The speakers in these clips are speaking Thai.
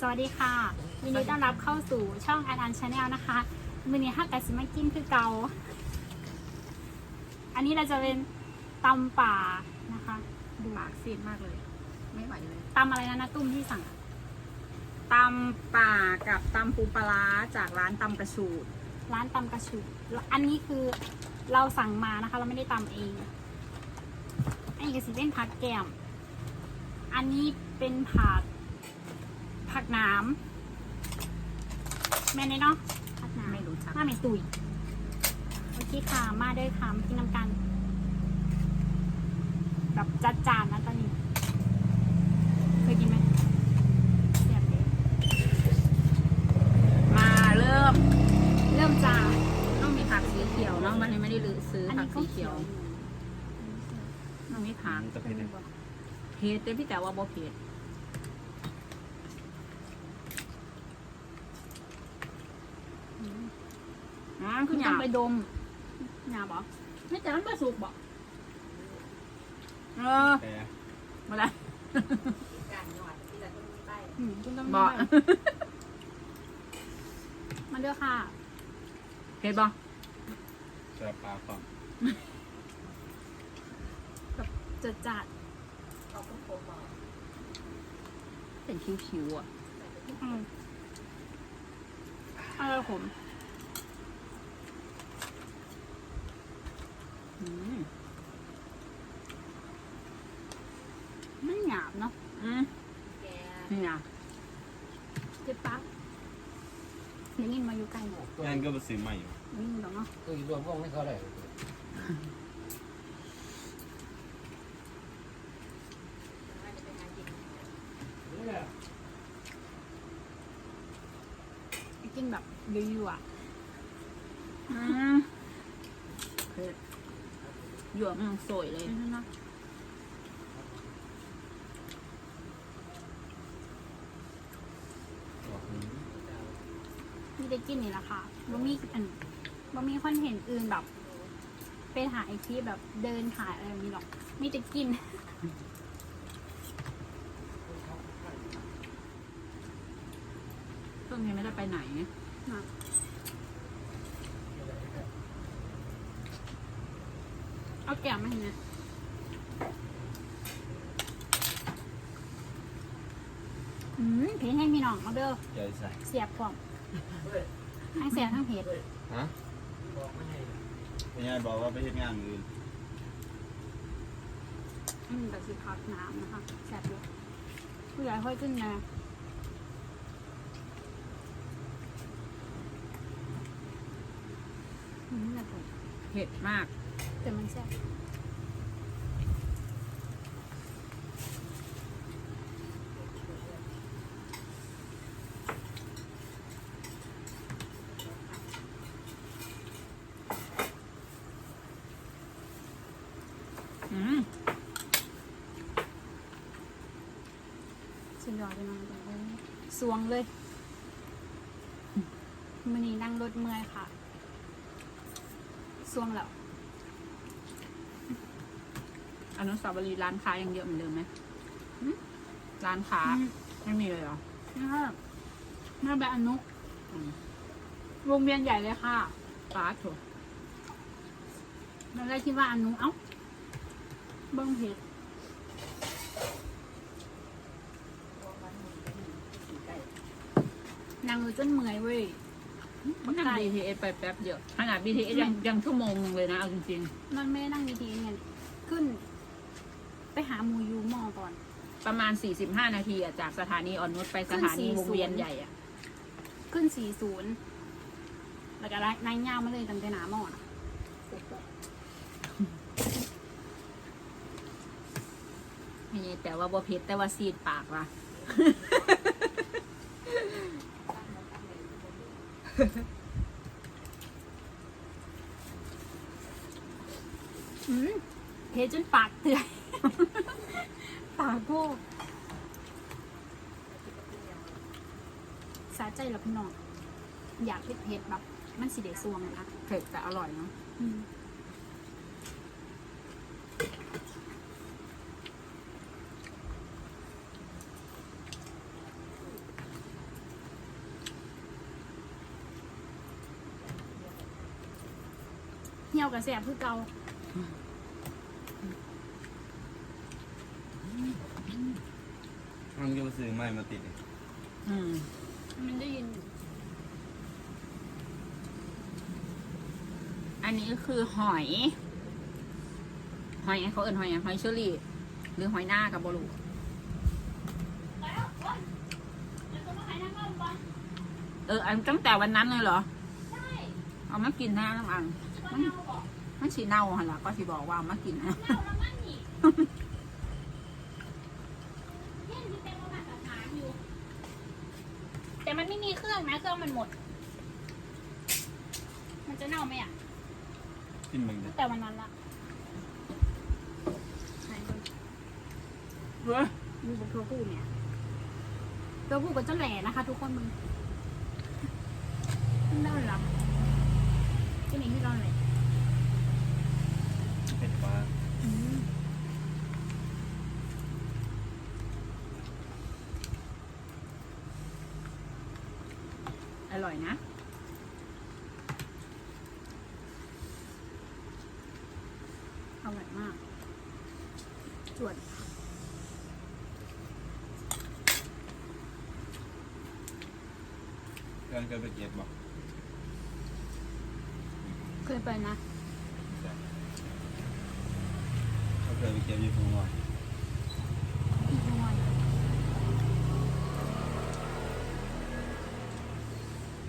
สวัสดีค่ะยินดีต้อนรับเข้าสู่ช่องอันอันชาแนลนะคะมือนี้ฮักกับซิมากินคือเกาอันนี้เราจะเป็นตำป่านะคะดูปากซีดมากเลย ไม่ไหวเลยตำอะไรนะนะตุ้มที่สั่งตำป่ากับตำปูปลาร้าจากร้านตำกระชูดร้านตำกระชุอันนี้คือเราสั่งมานะคะ เราไม่ได้ตำเอง อันนี้ก็สิเป็นผักแก้มอันนี้เป็นผัก ผักหน้ำแม่นเลยเนาะผักหน้ำไม่รู้จักมาเมตุยโอเคค่ะมาเด้วยค่ะมากินน้ำกัน แบบจัดจานนะตอนนี้ เคยกินไหมเสียบเลยมาเริ่ม เริ่มจานต้องมีผักสีเขียวเนาะวันนี้ไม่ได้ซื้ออันผันี้กก็สีเขีเขียยววต้องมีผัก จะเป็นยังไงเผ็ดแต่พี่แต่ว่าบ่เผ็ด อืม อ่าคืคืออหต้ยาองบไปดมหยาบเหรอไม่แต่มันบ่สุกบ่เออแต่มาแล้วอืมคุณต้องบ่มาเด้อค่ะเผ็ดบ่จะปลาความจัดจัดเป็นคิ้วๆอะอืมอะไรขม อืม ไม่หยาบเนาะอืมนี่นะเจ็บปั๊บเดี๋ยวยินมาอยู่ใกล้หนูงานก็มาซื้อใหม่อยู่วิ่งหรอกเนาะคือรวมวงให้เขาได้กินแบบยั่วๆอะอืมเผ็ด หยวกมันสวยเลยนี่เนาะบอกอืมมีได้กินนี่แหละค่ะบ่มีอันบ่มีคอนเทนต์อื่นแบบ ไปถ่ายที่แบบเดินถ่ายอะไรแบบนี้หรอก มีแต่กิน ช่วงนี้ไม่ได้ไปไหนนะ เอาแก้วมาให้นะอืมเพจให้มีน้องเอาเด้อใหญ่ใส่เสียบพร้อมให้เสียบทั้งเพจฮะเป็นไงบอกว่าไปเฮ็ดงานอื่นอืมแต่สิพักน้ำนะคะแสบอยู่ผู้ใหญ่ค่อยขึ้นนะอืมแต่ผม เผ็ดมาก แต่มันแซ่บอืมสุดยอดเลยนะแบบว่าสวงเลยมันนี้นั่งรถเมื่อยค่ะสวงแล้ว อนุสาวรีย์ร้านค้ายังเยอะเหมือนเดิมไหมหึร้านค้าไม่มีเลยเหรอนี่ค่ะหน้าแบบอนุอืมวงเวียนใหญ่เลยค่ะป้าถูกแล้วได้คิดว่าอนุเอ้าเบิ้งเพจนางรู้จนเมื่อยเว้ยมันนั่ง BTS ไปแป๊บเดียวขนาด BTS ยังยังชั่วโมงนึงเลยนะเอาจริงมันไม่ได้นั่งดีทีไงขึ้น ไปหาหมูยูมอก่อนๆประมาณ 45 นาทีอะจากสถานีอ่อนนุชไปสถานีขึ้น40วงเวียนใหญ่อะขึ้น 40 แล้วก็นายย่างมาเลยตั้งแต่หนาหมอนะไม่ใช่แต่ว่าบ่เผ็ดแต่ว่าซีดปากว่ะ อืมเพจจนปากเตือย หรอพี่น้องอยากเผ็ดเผ็ดแบบมันสีเดซวงนะคะเผ็ดแต่อร่อยเนาะเหี่ยวกับแสบคือเกามันก็ไปซื้อไม้มาติดอืม มันได้ยินอันนี้คือหอย หอยเขาเอิ้นหอยหยังหอยเชอรี่ หรือหอยหน้ากับบลูแล้วแล้วก็มาขายน้ำมันปะเอออันตั้งแต่วันนั้นเลยเหรอใช่เอามากินนะน้ำอังว่าเน่าบอกมันสีเน่าหันละก็สิบอกว่าเอามากินนะ เน่าแล้วมันนี่เนี่ยมันเป็นประมาณสถานอยู่ แต่มันไม่มีเค รื่องนะเครื่องมันหมด มันจะเน่าไหมอะ กินมึงเด้แต่วันนั้นละไหนดูเว้ยมีบนตัวผู้เนี่ยตัวผู้ก็จะแหล่นะคะ ทุกคนมึงน่ารักที่นี่ที่เราเลย เป็นปลาอ ร่อยนะ อร่อยมากจวดเพื่อนเคยไปเก็บบอกเคยไปนะ เขาเคยไปเก็บอยู่ทุ่งว่าอีกหน่อย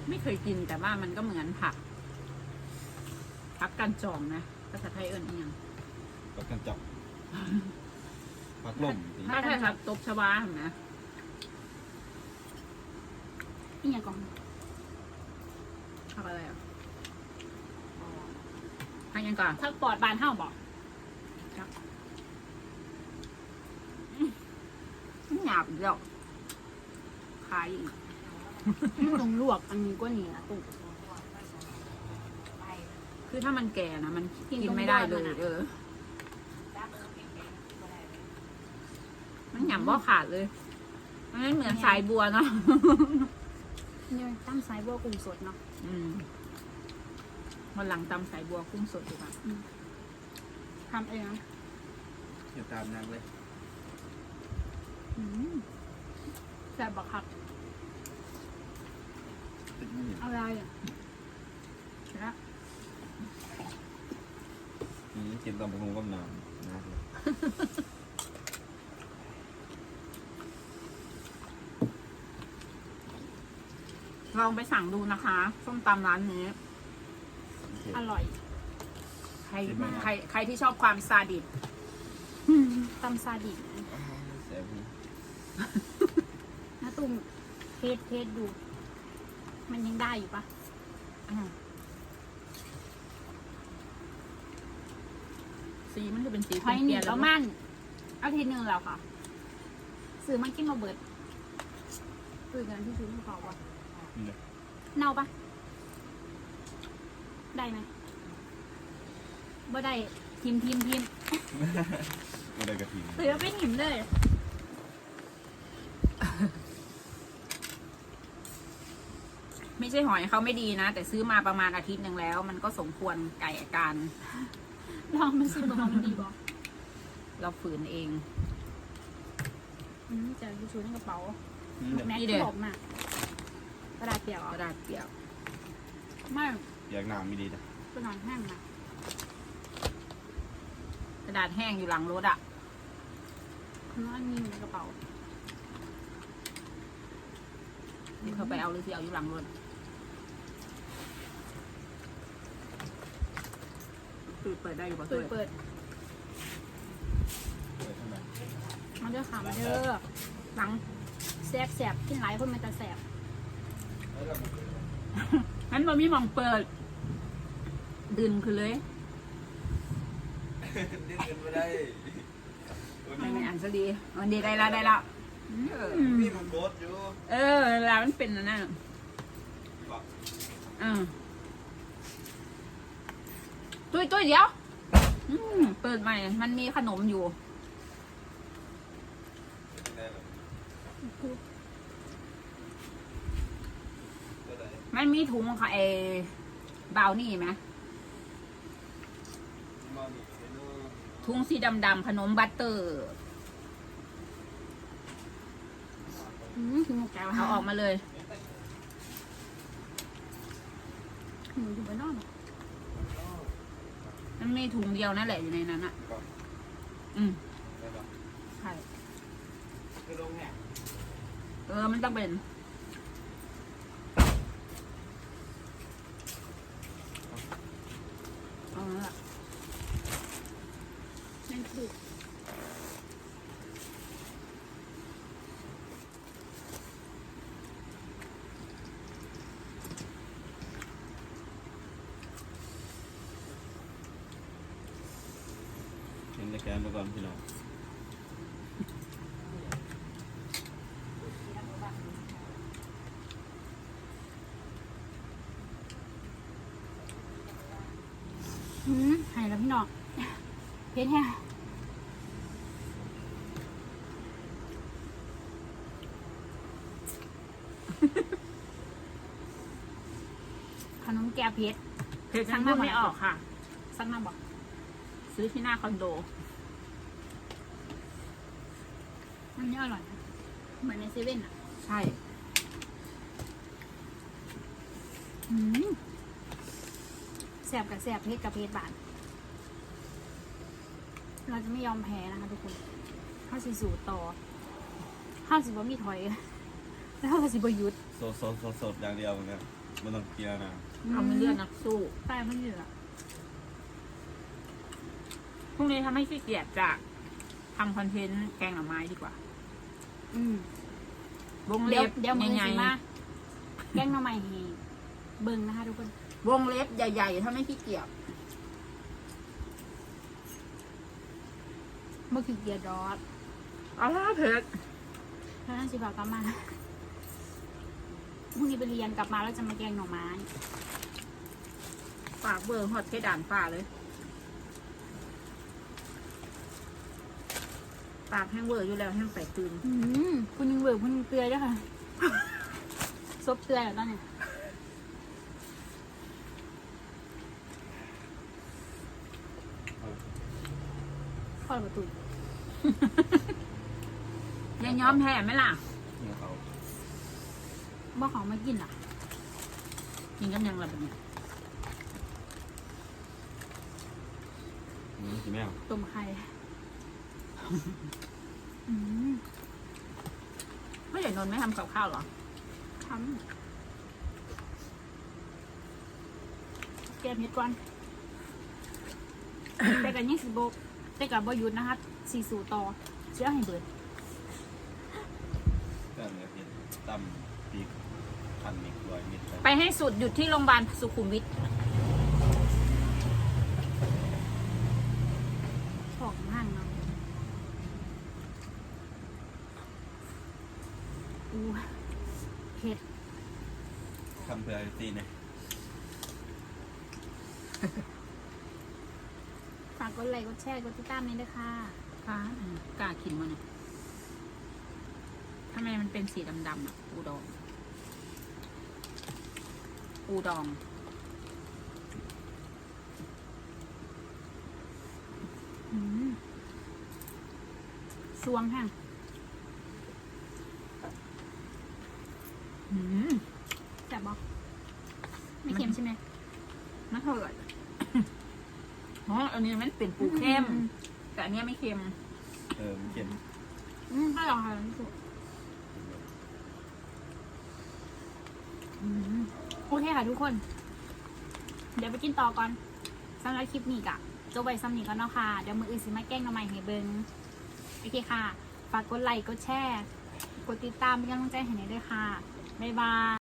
ไม่เคยกินแต่ว่ามันก็เหมือนผักผักกันจองนะภาษาไทยเอิ้นเอียงกับกันจับพักลมตีถ้าใช่ผักตบชวาเห็นไหมอีกอย่างก่อนผักอะไรอะผักยังก่อนถ้าปอดบานเท่าบอกมันหยาบอีกแล้วขายอีก ตรงลวกอันนี้ก็นี่นะตุ่คือถ้ามันแก่นะมันกินกินตรงไม่ได้ยอดเลมันยอะเออ มันหยำบ่ขาดเลย มันไม่เหมือนสายบัวเนาะเนี่ยตั้งสายบัวกุ้งสดเนาะอืมวันหลังตำสายบัวกุ้งสดดีกว่าทำเองนะอย่าตามนักเลยอืมแซ่บบักคักติดไม่ เห็นอะไรอะแล้วอืมกินตำบักหุ่งกับน้ำนะเลยลองไปสั่งดูนะคะส้มตำร้านนี้ โอเค อร่อย ใครเห็นไหม ใคร ใครที่ชอบความซาดิสตำซาดิสนะแซ่บดีนะตุ่มเทสเทสดู มันยังได้อยู่ปะสีมันจะเป็นสีหอยหนีเปลี่ยนบๆแล้วเนอะมันอาทิตย์หนึ่งแล้วค่ะซื้อมากินมาเบิดซื้อกันที่ซื้อที่เขาปะนี่เลยเน่าปะได้ไหมบ่ได้ทิมทิมทิมไม่ได้กระถิ่นซื้อไปหิมเลย ไม่ใช่หอยเขาไม่ดีนะ แต่ซื้อมาประมาณอาทิตย์หนึ่งแล้ว มันก็สมควรไก่อาการลองมันสิบอกว่ามันดีบอกเราฝืนเองอืมจะดูชูในกระเป๋านี่เลยแม็กนี่ซ์เด้อบอกมากระดาษเปียกกอะระดาษเปียกไม่อยากน้ำไม่ดีนะกระดาษแห้งนะกระดาษแห้งอยู่หลังรถอะคือว่ามีอยู่ในกระเป๋าที่เขาไปเอาหรือที่เอาอยู่หลังรถ คือเปิดได้อยู่ป่ะเปิตัดวเปิด เปิดเท่าไหร่มาเด้อค่ะมาเด้อหลังแสบแสบกินหลายคนมันจะแสบนั้นมันมีหมองเปิดดึนคือเลยดิ้นกันไม่ได้ไม่ไม่อ่านซะดีวันดีได้ละได้ละเออมีมันโคตรอยู่เออแล้วมันเป็นอันนั่นบอกเออ ตุ้ยตุ้ยเดี๋ยวอืมเปิดใหม่ มันมีขนมอยู่ มันมีถุงค่ะไอ้บาวนี่ไหมถุงสีดำๆขนมบัตเตอร์อืมคือหมูแก้วเอาออกมาเลย อยู่บนนอก มันมีถุงเดียวนั่นแหละอยู่ในนั้นอะอืมใช่เออมันต้องเป็น เอาละ นั่นคือ เห็น แต่แกนไปก่อนพี่น้องอืมใหายแล้วพี่น้องเพชรแห้งขนมแก้วเพชรเพจยังพูดไม่ออกค่ะ สักน้ำบอก ซื้อที่หน้าคอนโด มันนี่อร่อยนะเหมือนในเซเว่นอะใช่อืมแสบกับแสบเพชรกับเพชรบานเราจะไม่ยอมแพ้นะคะทุกคนข้าวสีสูต่อข้าวสีบะมีถอย แล้วข้าวสีบหยุดสดสดสดสดอย่างเดียวเนี่ยไม่ต้องเกียร์นะเอาไม่เลือดนักสู้ใต้มันเหลือพรุ่งนี้ทำให้ขี้เกียจจากทำคอนเทนต์แกงหน่อไม้ดีกว่า อืมวงเดี๋ยเล็วบเดี๋ยวมือใหญ่สิมาแกล้งน้องใหม่ให้เบิ่งนะคะทุกคนๆวงเล็บใหญ่ๆ ถ้าไม่ขี้เกียจเมื่อคือเกียร์ดอสเอาละเพชรแล้วนั่นสิบอกกลับมาพรุ่งนี้ไปเรียนกลับมาแล้วจะมาแกงหน่อไม้ฝากเบอร์ฮอตเพดานฝ้าเลย ปากแห้งเวอร์อยู่แล้วแห้งใส่คืนอืมคุณยังเบิกคุณยังเกลือด้วยค่ะ ซบเกลือแล้วตอนเนี้ยพอประตู ยังย้อมแพ้ไหมล่ะนี่เขาบ่ของมากินอะ กินกันยังละแบบนี้อืมสิแมวต้มไข่ อืมไม่ใหญ่นนท์ไม่ทำกับข้าวเหรอทำแกมเห็ดก่อนแต่กันยี่สิบโบกแต่กับบหยุดนะคะสี่สู่ต่อเชื่อให้เบิดก็เหลือเห็นตำปีกพันมิกลอยมิดไปให้สุดหยุดที่โรงพยาบาลสุขุมวิท ของห้างเนาะอู้เผ็ด ทำเพื่อตีเนี่ยฝากกดไลค์กดแชร์กดติดตามนี้ด้วยค่ะค่ะกล้ากินมันยทำไมมันเป็นสีดำๆอะ อูดอง อูดอง อืมสวงห้าง อืม แซ่บบอกไม่เค็มใช่ไหม ไม่เท่าไหร่อ๋ออันนี้มันเป็นปูเข้มอืแต่อันเนี้ยไม่เค็มเออมันเข็มอืมก็ลองค่ะทุกอืมโอเคค่ะทุกคน เดี๋ยวไปกินต่อก่อนสำหรับคลิปนี้กะจบไปซ้ำนี้ก่อนเนาะค่ะ เดี๋ยวมืออื่นสิมาแกล้งน้องใหม่ให้เบิงโอเคค่ะ ฝากกดไลค์ กดแชร์ กดติดตามเป็นกำลังใจให้หน่อยด้วยค่ะ บ๊ายบาย